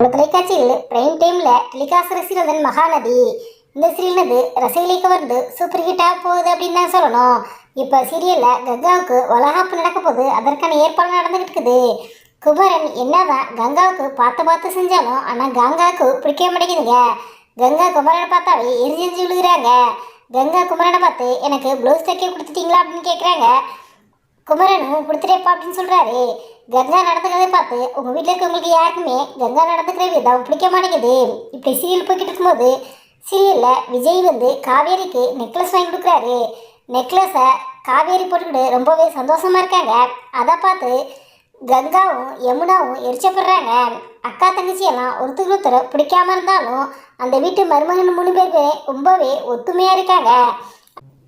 ஒரு தொலைக்காட்சியில் பிரைம் டைமில் டெலிகாஸ்ட் சீரியல் மகாநதி. இந்த சீரியல்னது ரசிகளை கவர்ந்து சூப்பர் ஹிட்டாக போகுது அப்படின்னு தான் சொல்லணும். இப்போ சீரியலில் கங்காவுக்கு வளகாப்பு நடக்க போகுது. அதற்கான ஏற்பாடு நடந்துகிட்டு இருக்குது குமரன் என்னதான் கங்காவுக்கு பார்த்து பார்த்து செஞ்சாலும் ஆனால் கங்காவுக்கு பிடிக்க மாட்டேங்குதுங்க. கங்கா குமரனை பார்த்தாவே எரிஞ்சு எரிஞ்சு விழுகிறாங்க. கங்கா குமரனை பார்த்து எனக்கு ப்ளவுஸ் தைக்க கொடுத்துட்டீங்களா அப்படின்னு கேட்குறாங்க குமரனும் கொடுத்துட்டேப்பா அப்படின்னு சொல்கிறாரு கங்கா நடந்துக்கிறதை பார்த்து உங்கள் வீட்டில் இருக்கவங்களுக்கு யாருக்குமே கங்கா நடந்துக்கிற விதம் பிடிக்க மாட்டேங்குது. இப்படி சீரியல் போய்கிட்டு இருக்கும்போது சீரியலில் விஜய் வந்து காவேரிக்கு நெக்லஸ் வாங்கி கொடுக்குறாரு. நெக்லஸை காவேரி போட்டுக்கிட்டு ரொம்பவே சந்தோஷமாக இருக்காங்க. அதை பார்த்து கங்காவும் யமுனாவும் எரிச்சப்படுறாங்க. அக்கா தங்கச்சி எல்லாம் ஒருத்தருக்கு ஒருத்தர் பிடிக்காம இருந்தாலும் அந்த வீட்டு மருமகன் மூணு பேருமே ரொம்பவே ஒத்துமையாக இருக்காங்க.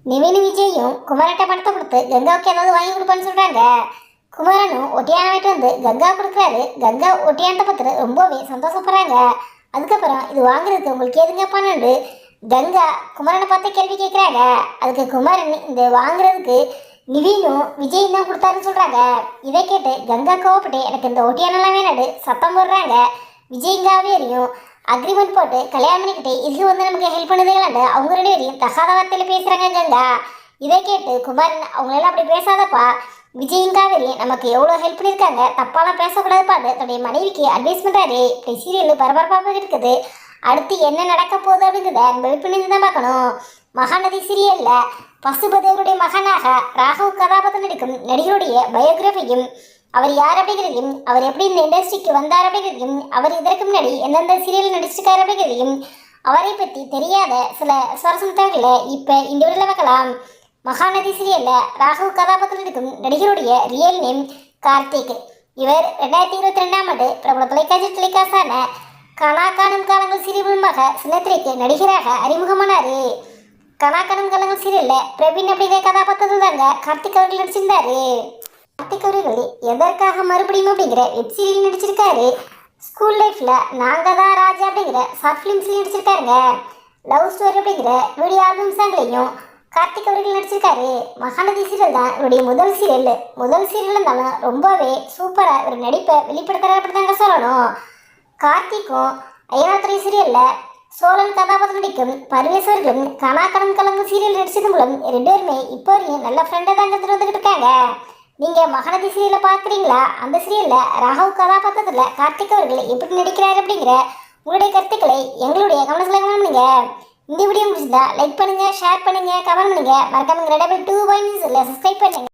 நிவின் விஜயும் குமரட்ட பணத்தை கொடுத்து கங்காவுக்கு ஏதாவது வாங்கி கொடுப்பான்னு சொல்கிறாங்க குமரனும் ஒட்டியான வாங்கிட்டு வந்து கங்கா கொடுக்குறாரு. கங்கா ஒட்டியான்ட்ட பார்த்துட்டு ரொம்பவே சந்தோஷப்படுறாங்க. அதுக்கப்புறம் இது வாங்குறதுக்கு உங்களுக்கு எதுங்க பன்னெண்டு கங்கா குமரனை பார்த்து கேள்வி கேட்குறாங்க அதுக்கு குமரன் இந்த வாங்குறதுக்கு நிவீனும் விஜயும் தான் கொடுத்தாருன்னு சொல்கிறாங்க இதை கேட்டு கங்கா கோவப்பட்டு எனக்கு இந்த ஒட்டியானெல்லாம் வேணாடு சத்தம் போடுறாங்க. விஜயங்காவே எரியும். அக்ரிமெண்ட் போட்டு கல்யாணம் பண்ணிக்கிட்டு இது வந்து நமக்கு ஹெல்ப் பண்ணுதுங்களாண்டு அவங்க ரெண்டு பேரையும் தகாத வார்த்தையில் பேசுகிறாங்க கங்கா. இதை கேட்டு குமாரன் அவங்களெல்லாம் அப்படி பேசாதப்பா. விஜயும் காவேரி நமக்கு எவ்வளோ ஹெல்ப் பண்ணியிருக்காங்க தப்பாலாம் பேசக்கூடாதுப்பான்னு தன்னுடைய மனைவிக்கு அட்வைஸ் பண்ணுறாரு இப்படி சீரியல் பரபரப்பாக இருக்குது அடுத்து என்ன நடக்க போகுது அப்படிங்கிறத நம்ம வெயிட் பண்ணி தான் பார்க்கணும். மகாநதி சீரியலில் பசுபதேவருடைய மகனாக ராகவ் கதாபாத்திரம் நடிக்கும் நடிகருடைய பயோகிராஃபியும் அவர் யார் அப்படிங்கிறதையும் அவர் எப்படி இந்த இண்டஸ்ட்ரிக்கு வந்தார் அப்படிங்கிறதையும் அவர் இதற்கு முன்னாடி எந்தெந்த சீரியல் நடிச்சிருக்காரு அப்படிங்கிறதையும் அவரை பற்றி தெரியாத சில சுவாரஸ்யம் தகவல்களை இப்போ இந்த வீடியோவில் பார்க்கலாம். மகாநதி சீரியலில் ராகுல் கதாபாத்திரம் நடிக்கும் நடிகருடைய ரியல் நேம் கார்த்திக். இவர் ரெண்டாயிரத்தி இருபத்தி ரெண்டாம் ஆண்டு பிரபல தொலைக்காட்சி தொலைக்காசான கனா காணும் காலங்கள் சீரியல் மூலமாக சின்னத்திரைக்கு நடிகராக அறிமுகமானார். கனா காணும் காலங்கள் சீரியலில் பிரவீன் அப்படிங்கிற கதாபாத்திரத்தில் தாங்க கார்த்திக் அவர்கள் நடிச்சிருந்தார். கார்த்திக் அவர்கள் எதற்காக மறுபடியும் அப்படிங்கிற வெப் சீரியல் நடிச்சிருக்காரு. ஸ்கூல் லைஃப்பில் நாங்கள் தான் ராஜா அப்படிங்கிற ஷார்ட் ஃபிலிம்ஸ்லையும் நடிச்சிருக்காருங்க. லவ் ஸ்டோரி அப்படிங்கிற வீடியோ ஆல்பம் சாங்லையும் கார்த்திக் அவர்கள் நடிச்சிருக்காரு. மகாநதி சீரியல் தான் இவருடைய முதல் சீரியல் முதல் சீரியல் இருந்தாலும் ரொம்பவே சூப்பராக ஒரு நடிப்பை வெளிப்படுத்துறாரு அப்படி தாங்க சொல்லணும். கார்த்திக்கும் ஐயனாத்துறை சீரியலில் சோழன் கதாபாத்திரம் நடிக்கும் பரமேஸ்வர்களும் கனாக்கணம் கலங்கு சீரியல் நடிச்சது மூலம் ரெண்டு பேருமே இப்போ வரையும் நல்ல ஃப்ரெண்டாக தாங்க எடுத்துட்டு வந்துக்கிட்டு இருக்காங்க. நீங்கள் மகாநதி சீரியலில் பார்க்குறீங்களா அந்த சீரியலில் ராகவ் கதாபாத்திரத்தில் கார்த்திக் அவர்கள் எப்படி நடிக்கிறார் அப்படிங்கிற உங்களுடைய கருத்துக்களை எங்களுடைய கவனத்தில் கவனிங்க இந்த வீடியோ முடிச்சிருந்தா லைக் பண்ணுங்க ஷேர் பண்ணுங்க கமெண்ட் பண்ணுங்க. மறக்காம ரெடபிள் டூ பாயிண்ட் சப்ஸ்கிரைப் பண்ணுங்க.